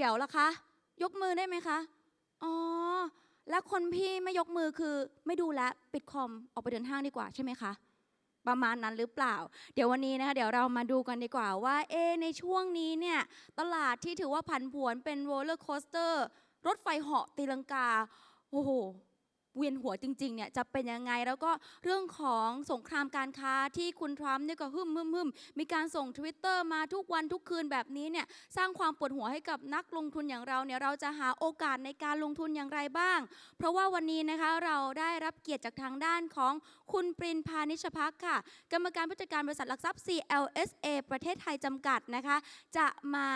ดี๋ยวละคะ ยกมือได้ไหมคะ อ๋อ แล้วคนพี่ไม่ยกมือคือไม่ดูแลปิดคอมออกไปเดินห้างดีกว่าใช่ไหมคะ ประมาณนั้นหรือเปล่า เดี๋ยววันนี้นะคะเดี๋ยวเรามาดูกันดีกว่าว่าเอในช่วงนี้เนี่ยตลาดที่ถือว่าผันผวนเป็นโรลเลอร์โคสเตอร์รถไฟเหาะตีลังกา โอ้โห เวียนหัวจริงๆเนี่ยจะเป็นยังไง แล้วก็เรื่องของสงครามการค้าที่คุณทรัมป์เนี่ยก็ฮึ่มฮึ่มฮึมมีการส่งทวิตเตอร์มาทุกวันทุกคืนแบบนี้เนี่ยสร้างความปวดหัวให้กับนักลงทุนอย่างเราเนี่ยเราจะหาโอกาสในการลงทุนอย่างไรบ้าง เพราะว่าวันนี้นะคะเราได้รับเกียรติจากทางด้านของคุณปรินพานิชพักค่ะ กรรมการผู้จัดการบริษัทหลักทรัพย์ CLSA ประเทศไทยจำกัดนะคะ จะมา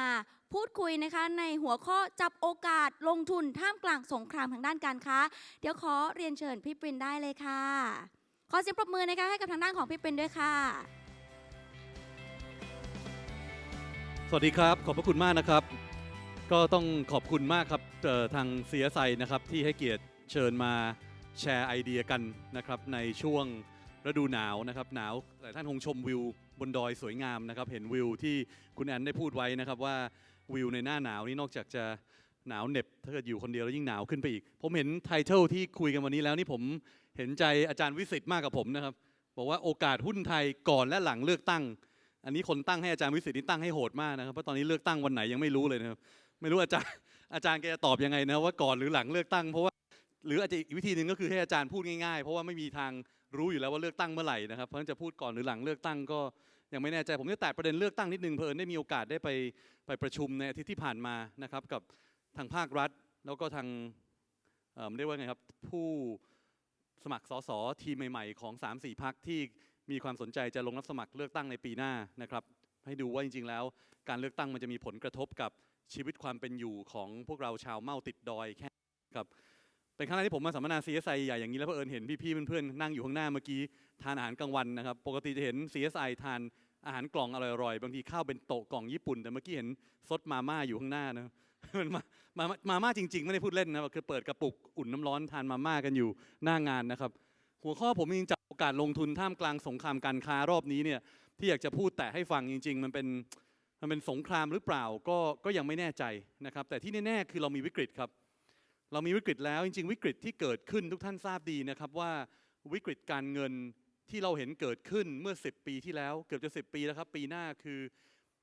พูดคุยนะคะในหัวข้อจับโอกาสลงทุนท่ามกลางสงครามทางด้านการค้า เดี๋ยวขอเรียนเชิญพี่ปรินได้เลยค่ะ ขอเสียงปรบมือนะคะให้กับทางด้านของพี่ปรินด้วยค่ะ สวัสดีครับ ขอบพระคุณมากนะครับ ก็ต้องขอบคุณมากครับเอ่อทาง CSI นะครับที่ให้เกียรติเชิญมาแชร์ไอเดียกันนะครับในช่วงฤดูหนาวนะครับหนาวหลายท่านคงชมวิวบนดอยสวยงามนะครับ เห็นวิวที่คุณแอนได้พูดไว้นะครับว่า วิวในหน้าหนาวนี่นอกจากจะหนาวเหน็บถ้าเกิดอยู่คนเดียวแล้วยิ่งหนาวขึ้นไปอีก ผมเห็นไทเทลที่คุยกันวันนี้แล้วนี่ผมเห็นใจอาจารย์วิสิตมากกับผมนะครับ บอกว่าโอกาสหุ้นไทยก่อนและหลังเลือกตั้ง อันนี้คนตั้งให้อาจารย์วิสิตนี่ตั้งให้โหดมากนะครับเพราะตอนนี้เลือกตั้งวันไหนยังไม่รู้เลยนะครับไม่รู้อาจารย์อาจารย์แกจะตอบยังไงนะว่าก่อนหรือหลังเลือกตั้งเพราะว่าหรืออาจจะอีกวิธีหนึ่งก็คือให้อาจารย์พูดง่ายๆ เพราะว่าไม่มีทางรู้อยู่แล้วว่าเลือกตั้งเมื่อไหร่นะครับเพราะฉะนั้นจะพูดก่อนหรือหลังเลือกตั้งก็ ยังไม่แน่ใจ ผมจะแตะประเด็นเลือกตั้งนิดนึงเพอญได้มีโอกาสได้ไปไปประชุมในอาทิตย์ที่ผ่านมานะครับกับทางภาครัฐ แล้วก็ทางเอ่อเรียกว่าไงครับผู้สมัครสสทีมใหม่ๆ ของ 3-4พักที่มีความสนใจจะลงรับสมัครเลือกตั้งในปีหน้านะครับ ให้ดูว่าจริงๆแล้ว การเลือกตั้งมันจะมีผลกระทบกับชีวิตความเป็นอยู่ของพวกเราชาวเมาติดดอยแค่ครับเป็นครั้งแรกที่ผมมาสัมมนา CSI ใหญ่อย่างนี้แล้วเผอิญเห็นพี่ๆเพื่อนๆนั่งอยู่ข้างหน้าเมื่อกี้ทานอาหารกลางวันนะครับ ปกติจะเห็น CSI ทาน อาหารกล่องอร่อยๆ บางทีข้าวเป็นโตะกล่องญี่ปุ่น แต่เมื่อกี้เห็นซดมาม่าอยู่ข้างหน้านะมันมามามาม่าจริง ๆ ไม่ได้พูดเล่นนะคือเปิดกระปุกอุ่นน้ำร้อนทานมาม่ากันอยู่หน้างานนะครับ หัวข้อผมจริงๆจับโอกาสลงทุนท่ามกลางสงครามการค้ารอบนี้เนี่ยที่อยากจะพูดแต่ให้ฟังจริง ๆ มันเป็นมันเป็นสงครามหรือเปล่าก็ก็ยังไม่แน่ใจนะครับ แต่ที่แน่ๆคือเรามีวิกฤตครับ เรามีวิกฤตแล้วจริง ๆ วิกฤตที่เกิดขึ้นทุกท่านทราบดีนะครับว่าวิกฤตการเงิน ที่เราเห็นเกิดขึ้นเมื่อ 10 ปีที่แล้ว เกือบจะ 10 ปีแล้วครับ ปีหน้าคือ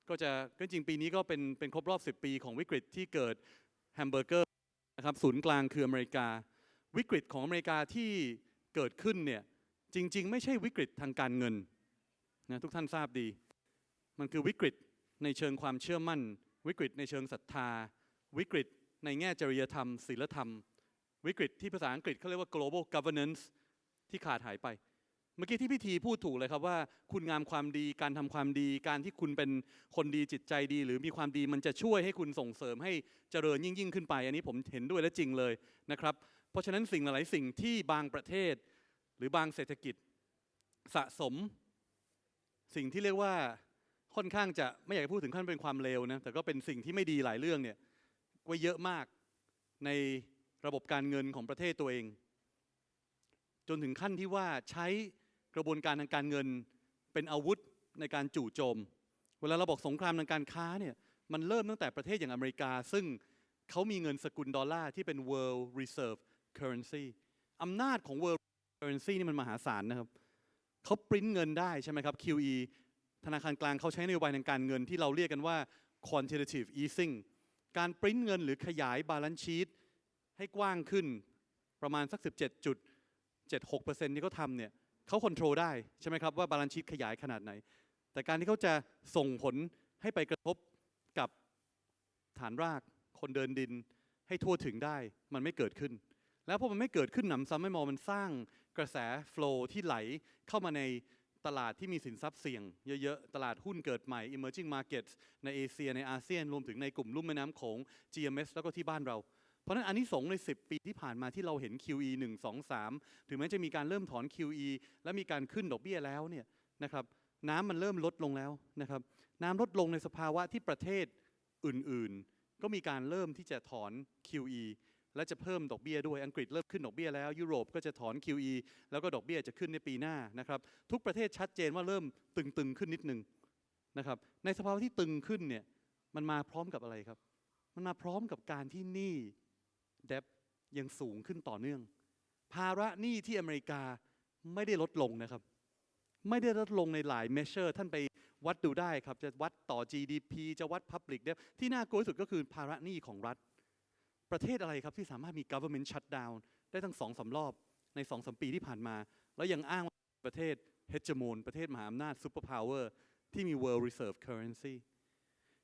ก็จะก็จริงปีนี้ก็เป็นเป็นครบรอบ 10 ปีของวิกฤตที่เกิดแฮมเบอร์เกอร์นะครับศูนย์กลางคืออเมริกา วิกฤตของอเมริกาที่เกิดขึ้นเนี่ยจริง ๆ ไม่ใช่วิกฤตทางการเงินนะทุกท่านทราบดี มันคือวิกฤตในเชิงความเชื่อมั่น วิกฤตในเชิงศรัทธา วิกฤตในแง่จริยธรรมศีลธรรม วิกฤตที่ภาษาอังกฤษเขาเรียกว่า global governance ที่ขาดหายไป เมื่อกี้ที่พิธีพูดถูกเลยครับว่า คุณงามความดีการทำความดี การที่คุณเป็นคนดีจิตใจดี หรือมีความดีมันจะช่วยให้คุณส่งเสริมให้เจริญยิ่งยิ่งขึ้นไป อันนี้ผมเห็นด้วยและจริงเลยนะครับ เพราะฉะนั้นสิ่งหลายสิ่งที่บางประเทศ หรือบางเศรษฐกิจสะสม สิ่งที่เรียกว่าค่อนข้างจะไม่อยากจะพูดถึงขั้นเป็นความเลวนะแต่ก็เป็นสิ่งที่ไม่ดีหลายเรื่องเนี่ยไว้เยอะมากในระบบการเงินของประเทศตัวเอง จนถึงขั้นที่ว่าใช้ กระบวนการทางการเงินเป็นอาวุธในการจู่โจม เวลาเราบอกสงครามทางการค้าเนี่ยมันเริ่มตั้งแต่ประเทศอย่างอเมริกา ซึ่งเขามีเงินสกุลดอลลาร์ที่เป็น world reserve currency อำนาจของ world currency นี่มันมหาศาลนะครับเขาปริ้นเงินได้ใช่ไหมครับ QE ธนาคารกลางเขาใช้นโยบายทางการเงินที่เราเรียกกันว่า quantitative easing การปริ้นเงินหรือขยาย balance sheet ให้กว้างขึ้นประมาณสัก 17.76%ที่เขาทำเนี่ย เขาควบคุมได้ใช่ไหมครับว่า balance sheet ขยายขนาดไหน แต่การที่เขาจะส่งผลให้ไปกระทบกับฐานราก คนเดินดินให้ทั่วถึงได้มันไม่เกิดขึ้น แล้วพอมันไม่เกิดขึ้นหนำซ้ำไม่มองมันสร้างกระแส flow ที่ไหลเข้ามาในตลาดที่มีสินทรัพย์เสี่ยงเยอะๆ ตลาดหุ้นเกิดใหม่ emerging markets ในเอเชียในอาเซียน รวมถึงในกลุ่มลุ่มแม่น้ำโขง GMS แล้วก็ที่บ้านเรา ราะฉะนั้นอันนี้สงส์ใน 10 ปีที่ผ่านมาที่เราเห็น QE 1 2 3 ถึงแม้จะมีการเริ่มถอน QE และมีการขึ้นดอกเบี้ยแล้วเนี่ยนะครับน้ำมันเริ่มลดลงแล้วนะครับน้ำลดลงในสภาวะที่ประเทศอื่นๆ ก็มีการเริ่มที่จะถอน QE และจะเพิ่มดอกเบี้ยด้วยอังกฤษเริ่มขึ้นดอกเบี้ยแล้ว ยุโรปก็จะถอน QE แล้วก็ดอกเบี้ยจะขึ้นในปีหน้านะครับทุกประเทศชัดเจนว่าเริ่มตึงๆขึ้นนิดนึงนะครับในสภาวะที่ตึงขึ้นเนี่ยมันมาพร้อมกับอะไรครับ มันมาพร้อมกับการที่หนี้ เดบยังสูงขึ้นต่อเนื่อง ภาระหนี้ที่อเมริกาไม่ได้ลดลงนะครับ ไม่ได้ลดลงในหลาย measure ท่านไปวัดดูได้ครับ จะวัดต่อ GDP จะวัด Public Debt ที่น่ากลัวที่สุดก็คือภาระหนี้ของรัฐ ประเทศอะไรครับที่สามารถมี government shutdown ได้ทั้งสองสารอบในสองสมปีที่ผ่านมา แล้วยังอ้างว่าประเทศ hegemon ประเทศมหาอำนาจ superpower ที่มี world reserve currency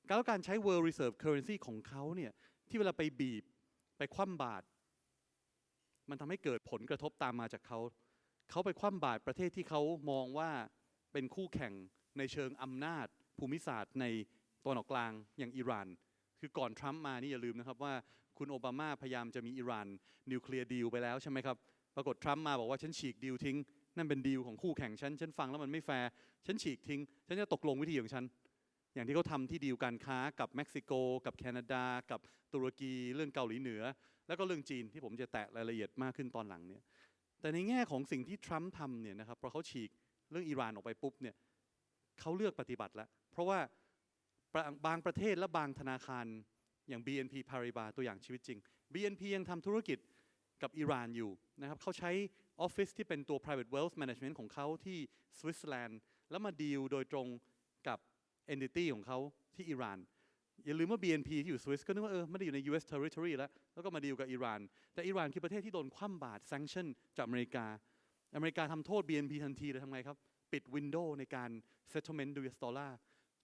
การแล้วการใช้ world reserve currency ของเขาเนี่ยที่เวลาไปบีบ ไปคว่ำบาตรมันทำให้เกิดผลกระทบตามมาจากเขา เขาไปคว่ำบาตรประเทศที่เขามองว่าเป็นคู่แข่งในเชิงอำนาจ ภูมิศาสตร์ในตะวันออกกลางอย่างอิหร่าน คือก่อนทรัมป์มานี่อย่าลืมนะครับว่าคุณโอบามาพยายามจะมีอิหร่านนิวเคลียร์ดีลไปแล้วใช่ไหมครับ ปรากฏทรัมป์มาบอกว่าฉันฉีกดีลทิ้ง นั่นเป็นดีลของคู่แข่งฉัน ฉันฟังแล้วมันไม่แฟร์ ฉันฉีกทิ้ง ฉันจะตกลงวิธีของฉัน อย่างที่เขาทำที่ดีลการค้ากับเม็กซิโก กับแคนาดา กับตุรกีเรื่องเกาหลีเหนือ แล้วก็เรื่องจีนที่ผมจะแตะรายละเอียดมากขึ้นตอนหลังเนี่ยแต่ในแง่ของสิ่งที่ทรัมป์ทำเนี่ยนะครับพอเขาฉีกเรื่องอิหร่านออกไปปุ๊บเนี่ยเขาเลือกปฏิบัติแล้ว เพราะว่าบางบางประเทศและบางธนาคารอย่าง BNP Paribas ตัวอย่างชีวิตจริง BNP ยังทำธุรกิจกับอิหร่านอยู่นะครับเขาใช้ออฟฟิศที่เป็นตัว private wealth management ของเขาที่สวิตเซอร์แลนด์แล้วมาดีลโดยตรงกับ entity ของเขาที่อิหร่านอย่าลืมว่า BNP ที่อยู่สวิสก็นึกว่าเออไม่ได้อยู่ใน US territory แล้ว แล้วก็มาดีลกับอิหร่าน แต่อิหร่านคือประเทศที่โดนคว่ำบาตร sanction จากอเมริกา อเมริกาทำโทษ BNP ทันทีเลยทำไงครับ ปิดวินโดว์ในการ settlement US dollar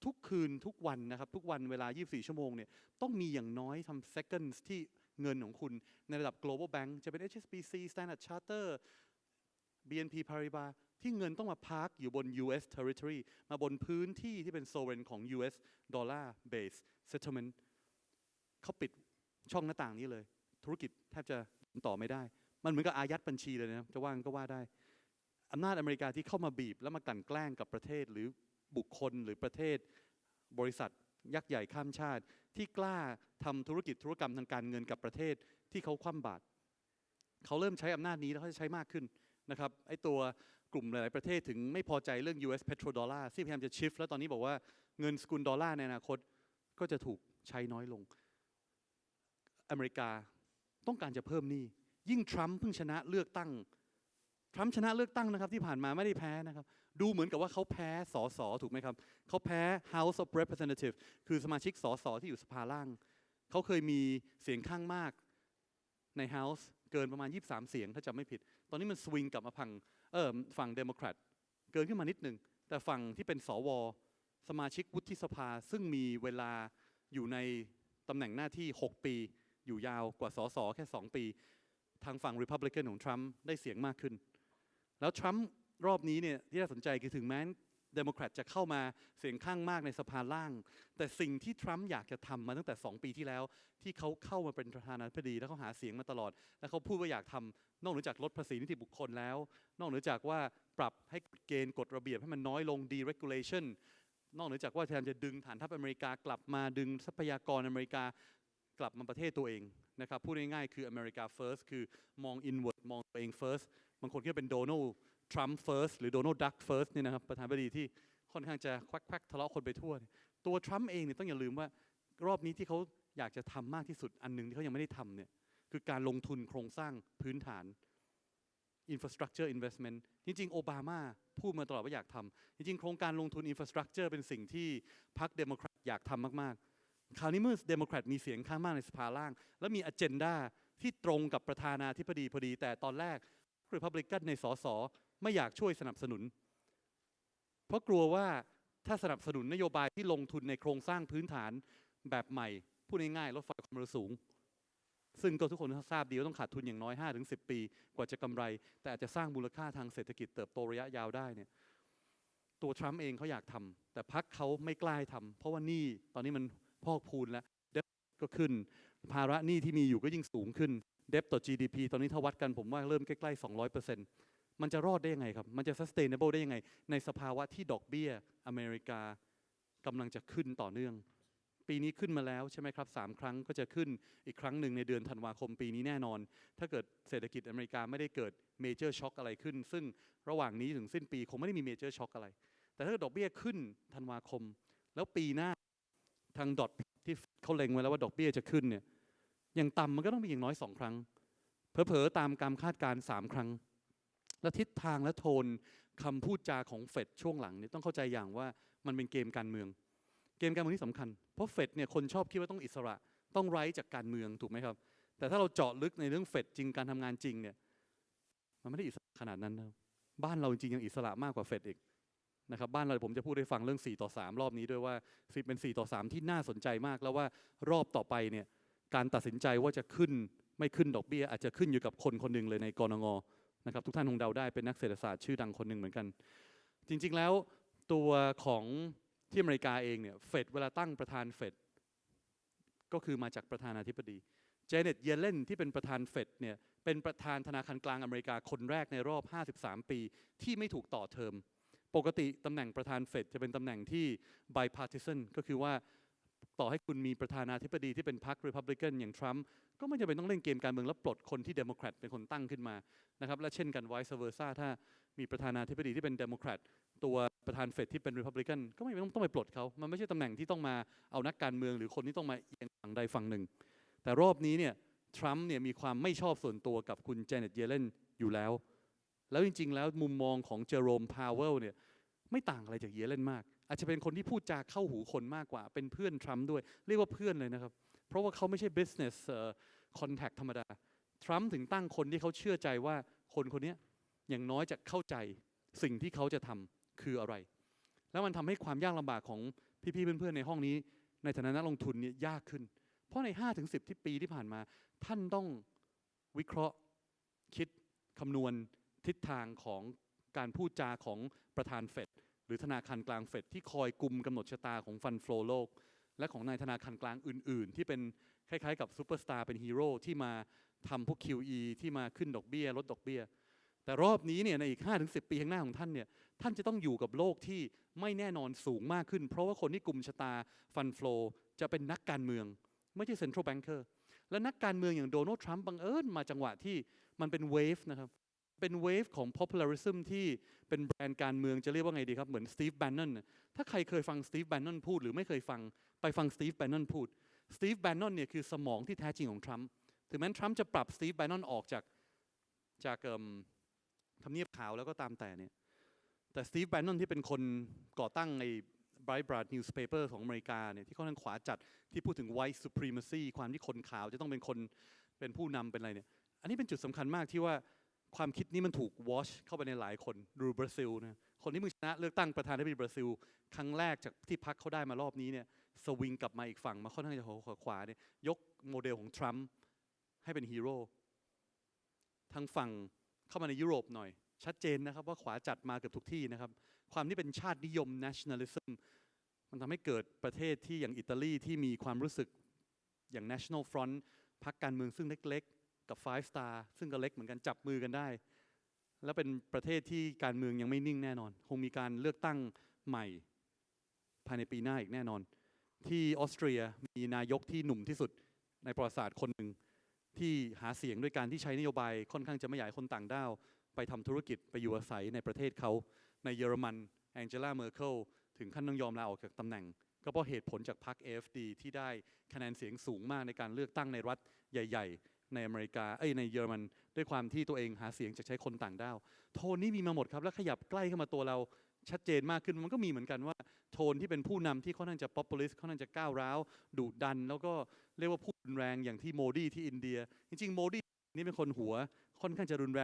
ทุกคืนทุกวันนะครับ ทุกวันเวลา 24 ชั่วโมงเนี่ยต้องมีอย่างน้อยทำ seconds ที่เงินของคุณในระดับ global bank จะเป็น HSBC Standard Charter BNP Paribas ที่เงินต้องมาพาร์คอยู่บน US territory มาบนพื้นที่ที่เป็น sovereign ของ US dollar base settlement เขาปิดช่องหน้าต่างนี้เลย ธุรกิจแทบจะต่อไม่ได้ มันเหมือนกับอายัดบัญชีเลยนะจะว่างก็ว่าได้อำนาจอเมริกาที่เข้ามาบีบแล้วมากั่นแกล้งกับประเทศหรือบุคคลหรือประเทศ บริษัทยักษ์ใหญ่ข้ามชาติ ที่กล้าทำธุรกิจธุรกรรมทางการเงินกับประเทศที่เขาคว่ำบาตรเขาเริ่มใช้อำนาจนี้แล้วเขาจะใช้มากขึ้นนะครับไอ้ตัว กลุ่มหลาย ๆ ประเทศถึงไม่พอใจเรื่อง US petrodollar ที่พยายามจะชิฟแล้วตอนนี้บอกว่าเงินสกุลดอลลาร์ในอนาคตก็จะถูกใช้น้อยลง อเมริกาต้องการจะเพิ่มหนี้ยิ่งทรัมป์เพิ่งชนะเลือกตั้งทรัมป์ชนะเลือกตั้งนะครับที่ผ่านมาไม่ได้แพ้นะครับ ดูเหมือนกับว่าเขาแพ้สสถูกไหมครับเขาแพ้ House of Representatives คือสมาชิกสสที่อยู่สภาล่าง เขาเคยมีเสียงข้างมากใน House เกินประมาณ 23 เสียงถ้าจำไม่ผิด ตอนนี้มันสวิงกลับมาพัง เออฝั่งเดโมแครตเกินขึ้นมานิดหนึ่งแต่ฝั่งที่เป็นสว สมาชิกวุฒิสภาซึ่งมีเวลาอยู่ในตำแหน่งหน้าที่ 6 ปี อยู่ยาวกว่าสสแค่ 2 ปี ทางฝั่ง Republican ของทรัมป์ได้เสียงมากขึ้น แล้วทรัมป์รอบนี้เนี่ยที่น่าสนใจคือถึงแม้ เดโมแครตจะเข้ามาเสียงข้างมากในสภาล่าง แต่สิ่งที่ทรัมป์อยากจะทำมาตั้งแต่ 2 ปีที่แล้ว ที่เขาเข้ามาเป็นประธานาธิบดี แล้วเขาหาเสียงมาตลอด แล้วเขาพูดว่าอยากทำนอกเหนือจากลดภาษีนิติบุคคลแล้ว นอกเหนือจากว่าปรับให้เกณฑ์กฎระเบียบให้มันน้อยลง deregulation นอกเหนือจากว่าพยายามจะดึงฐานทัพอเมริกากลับมาดึงทรัพยากรอเมริกากลับมาประเทศตัวเองนะครับพูดง่ายๆคืออเมริกา first คือมอง inward มองตัวเอง first บางคนคิดว่เป็นโดนัลด ทรัมป์ first หรือโดนัลด์ดัก first เนี่ยนะครับประธานาธิบดีที่ค่อนข้างจะควักควักทะเลาะคนไปทั่ว ตัวทรัมป์เองเนี่ยต้องอย่าลืมว่ารอบนี้ที่เขาอยากจะทำมากที่สุดอันหนึ่งที่เขายังไม่ได้ทำเนี่ยคือการลงทุนโครงสร้างพื้นฐาน infrastructure investment จริง ๆ โอบามาพูดมาตลอดว่าอยากทำจริง ๆ โครงการลงทุน infrastructure เป็นสิ่งที่พรรคเดโมแครตอยากทำมาก ๆ คราวนี้เมื่อเดโมแครตมีเสียงข้างมากในสภาล่าง แล้วมี agenda ที่ตรงกับประธานาธิบดีพอดี แต่ตอนแรก Republican ในสส ไม่อยากช่วยสนับสนุน เพราะกลัวว่าถ้าสนับสนุนนโยบายที่ลงทุนในโครงสร้างพื้นฐานแบบใหม่ พูดง่ายๆรถไฟความเร็วสูง ซึ่งก็ทุกคนทราบดีว่าต้องขาดทุนอย่างน้อย 5-10 ปี กว่าจะกำไร แต่อาจจะสร้างมูลค่าทางเศรษฐกิจเติบโตระยะยาวได้เนี่ยตัวทรัมป์เองเขาอยากทำแต่พรรคเขาไม่กล้าให้ทำเพราะว่านี้ตอนนี้มันพอกพูนแล้วเดบก็ขึ้น ภาระหนี้ที่มีอยู่ก็ยิ่งสูงขึ้นเดบต่อ GDP ตอนนี้ถ้าวัดกันผมว่าเริ่มใกล้ๆ200% มันจะรอดได้ยังไงครับ มันจะ sustainable ได้ยังไง ในสภาวะที่ดอกเบี้ยอเมริกากำลังจะขึ้นต่อเนื่อง ปีนี้ขึ้นมาแล้วใช่ไหมครับสามครั้งก็จะขึ้นอีกครั้งหนึ่งในเดือนธันวาคมปีนี้แน่นอน ถ้าเกิดเศรษฐกิจอเมริกาไม่ได้เกิดเมเจอร์ช็อคอะไรขึ้น ซึ่งระหว่างนี้ถึงสิ้นปีคงไม่ได้มีเมเจอร์ช็อคอะไร แต่ถ้าเกิดดอกเบี้ยขึ้นธันวาคม แล้วปีหน้าทางดอทที่เขาเล็งไว้แล้วว่าดอกเบี้ยจะขึ้นเนี่ยอย่างต่ำมันก็ต้องมีอย่างน้อยสองครั้งเผลอๆตามการคาดการณ์สามครั้ง และทิศทางและโทนคำพูดจาของเฟดช่วงหลังเนี่ยต้องเข้าใจอย่างว่ามันเป็นเกมการเมือง เกมการเมืองที่สำคัญ เพราะเฟดเนี่ยคนชอบคิดว่าต้องอิสระต้องไร้จากการเมืองถูกไหมครับ แต่ถ้าเราเจาะลึกในเรื่องเฟดจริงการทำงานจริงเนี่ยมันไม่ได้อิสระขนาดนั้นนะบ้านเราจริงยังอิสระมากกว่าเฟดอีกนะครับบ้านเราผมจะพูดให้ฟังเรื่อง 4 ต่อ 3 รอบนี้ด้วยว่าเป็น 4 ต่อ 3 ที่น่าสนใจมากแล้วว่ารอบต่อไปเนี่ยการตัดสินใจว่าจะขึ้นไม่ขึ้นดอกเบี้ย อาจจะขึ้นอยู่กับคนคนหนึ่งเลยในกรงง นะครับทุกท่านคงเดาได้เป็นนักเศรษฐศาสตร์ชื่อดังคนหนึ่งเหมือนกัน จริงๆแล้วตัวของที่อเมริกาเองเนี่ยเฟดเวลาตั้งประธานเฟดก็คือมาจากประธานาธิบดีเจเน็ตเยเลนที่เป็นประธานเฟดเนี่ยเป็นประธานธนาคารกลางอเมริกาคนแรกในรอบ 53 ปีที่ไม่ถูกต่อเทอม ปกติตำแหน่งประธานเฟดจะเป็นตำแหน่งที่ bipartisan ก็คือว่า ต่อให้คุณมีประธานาธิบดีที่เป็นพรรค Republican อย่างทรัมป์ก็ไม่จำเป็นต้องเล่นเกมการเมืองแล้วปลดคนที่เดโมแครตเป็นคนตั้งขึ้นมานะครับและเช่นกัน vice versa ถ้ามีประธานาธิบดีที่เป็นเดโมแครตตัวประธานเฟดที่เป็น Republican ก็ไม่ต้องต้องไปปลดเขามันไม่ใช่ตำแหน่งที่ต้องมาเอานักการเมือง หรือคนที่ต้องมาเอียงฝั่งใดฝั่งหนึ่ง แต่รอบนี้เนี่ยทรัมป์เนี่ยมีความไม่ชอบส่วนตัวกับคุณเจเน็ตเยเลนอยู่แล้ว แล้วจริง ๆ แล้วมุมมองของเจอโรมพาวเวลเนี่ยไม่ต่างอะไรจากเยเลนมาก อาจจะเป็นคนที่พูดจาเข้าหูคนมากกว่า เป็นเพื่อนทรัมป์ด้วย เรียกว่าเพื่อนเลยนะครับ เพราะว่าเขาไม่ใช่ business contact ธรรมดา ทรัมป์ถึงตั้งคนที่เขาเชื่อใจว่าคนคนนี้อย่างน้อยจะเข้าใจสิ่งที่เขาจะทำคืออะไร แล้วมันทำให้ความยากลำบากของพี่ๆเพื่อนๆในห้องนี้ ในฐานะนักลงทุนเนี่ยยากขึ้น เพราะใน 5-10 ที่ปีที่ผ่านมา ท่านต้องวิเคราะห์คิดคำนวณทิศทางของการพูดจาของประธานเฟด หรือธนาคารกลางเฟดที่คอยกุมกำหนดชะตาของฟันโฟลโลก และของนายธนาคารกลางอื่น ๆ ที่เป็นคล้ายๆ กับซูเปอร์สตาร์เป็นฮีโร่ที่มาทำพวก QE ที่มาขึ้นดอกเบี้ย ลดดอกเบี้ย แต่รอบนี้เนี่ยในอีก 5-10 ปีข้างหน้าของท่านเนี่ยท่านจะต้องอยู่กับโลกที่ไม่แน่นอนสูงมากขึ้น เพราะว่าคนที่กลุ่มชะตาฟันโฟลจะเป็นนักการเมือง ไม่ใช่เซ็นทรัลแบงเกอร์และนักการเมืองอย่างโดนัลด์ทรัมป์บังเอิญมาจังหวะที่มันเป็นเวฟนะครับ เป็นเวฟของ popularism ที่เป็นแบรนด์การเมืองจะเรียกว่าไงดีครับ เหมือนสตีฟแบนนอนถ้าใครเคยฟังสตีฟแบนนอนพูดหรือไม่เคยฟังไปฟังสตีฟแบนนอนพูดสตีฟแบนนอนเนี่ยคือสมองที่แท้จริงของทรัมป์ถึงแม้ทรัมป์จะปรับสตีฟแบนนอนออกจากจากทำเนียบขาวแล้วก็ตามแต่เนี่ยแต่สตีฟแบนนอนที่เป็นคนก่อตั้งไอ้ Breitbart Newspaper ของอเมริกาเนี่ยที่ค่อนข้างขวาจัดที่พูดถึง white supremacy ความที่คนขาวจะต้องเป็นคนเป็นผู้นำเป็นอะไรเนี่ยอันนี้เป็นจุดสำคัญมากที่ว่า ความคิดนี้มันถูกวอชเข้าไปในหลายคนดูบราซิลนะคนที่มึงชนะเลือกตั้งประธานาธิบดีบราซิล ครั้งแรกจากที่พักเขาได้มารอบนี้เนี่ยสวิงกลับมาอีกฝั่งมาค่อนข้างจะขวาขวาเนี่ยยกโมเดลของทรัมป์ให้เป็นฮีโร่ทางฝั่งเข้ามาในยุโรปหน่อย ชัดเจนนะครับว่าขวาจัดมาเกือบทุกที่นะครับ ความที่เป็นชาตินิยม nationalism มันทำให้เกิดประเทศที่อย่างอิตาลีที่มีความรู้สึกอย่าง national front พรรคการเมืองซึ่งเล็ก กับ Five Star ซึ่งก็เล็กเหมือนกันจับมือกันได้ แล้วเป็นประเทศที่การเมืองยังไม่นิ่งแน่นอน คงมีการเลือกตั้งใหม่ภายในปีหน้าอีกแน่นอน ที่ออสเตรียมีนายกที่หนุ่มที่สุดในประวัติศาสตร์คนหนึ่งที่หาเสียงด้วยการที่ใช้นโยบายค่อนข้างจะไม่ให้คนต่างด้าว ไปทำธุรกิจไปอยู่อาศัยในประเทศเขา ในเยอรมันแองเจล่าเมอร์เคิลถึงขั้นต้องยอมลาออกจากตำแหน่ง ก็เพราะเหตุผลจากพรรค AFD ที่ได้คะแนนเสียงสูงมากในการเลือกตั้งในรัฐใหญ่ ๆ ในอเมริกาเอ้ยในเยอรมันด้วยความที่ตัวเองหาเสียงจากใช้คนต่างด้าวโทนนี้มีมาหมดครับแล้วขยับใกล้เข้ามาตัวเราชัดเจนมากขึ้นมันก็มีเหมือนกันว่า โทนที่เป็นผู้นำที่ค่อนข้างจะ populist ค่อนข้างจะก้าวร้าวดุดัน แล้วก็เรียกว่าพูดรุนแรงอย่างที่โมดีที่อินเดีย จริงๆโมดีนี่เป็นคนหัวค่อนข้างจะรุนแรง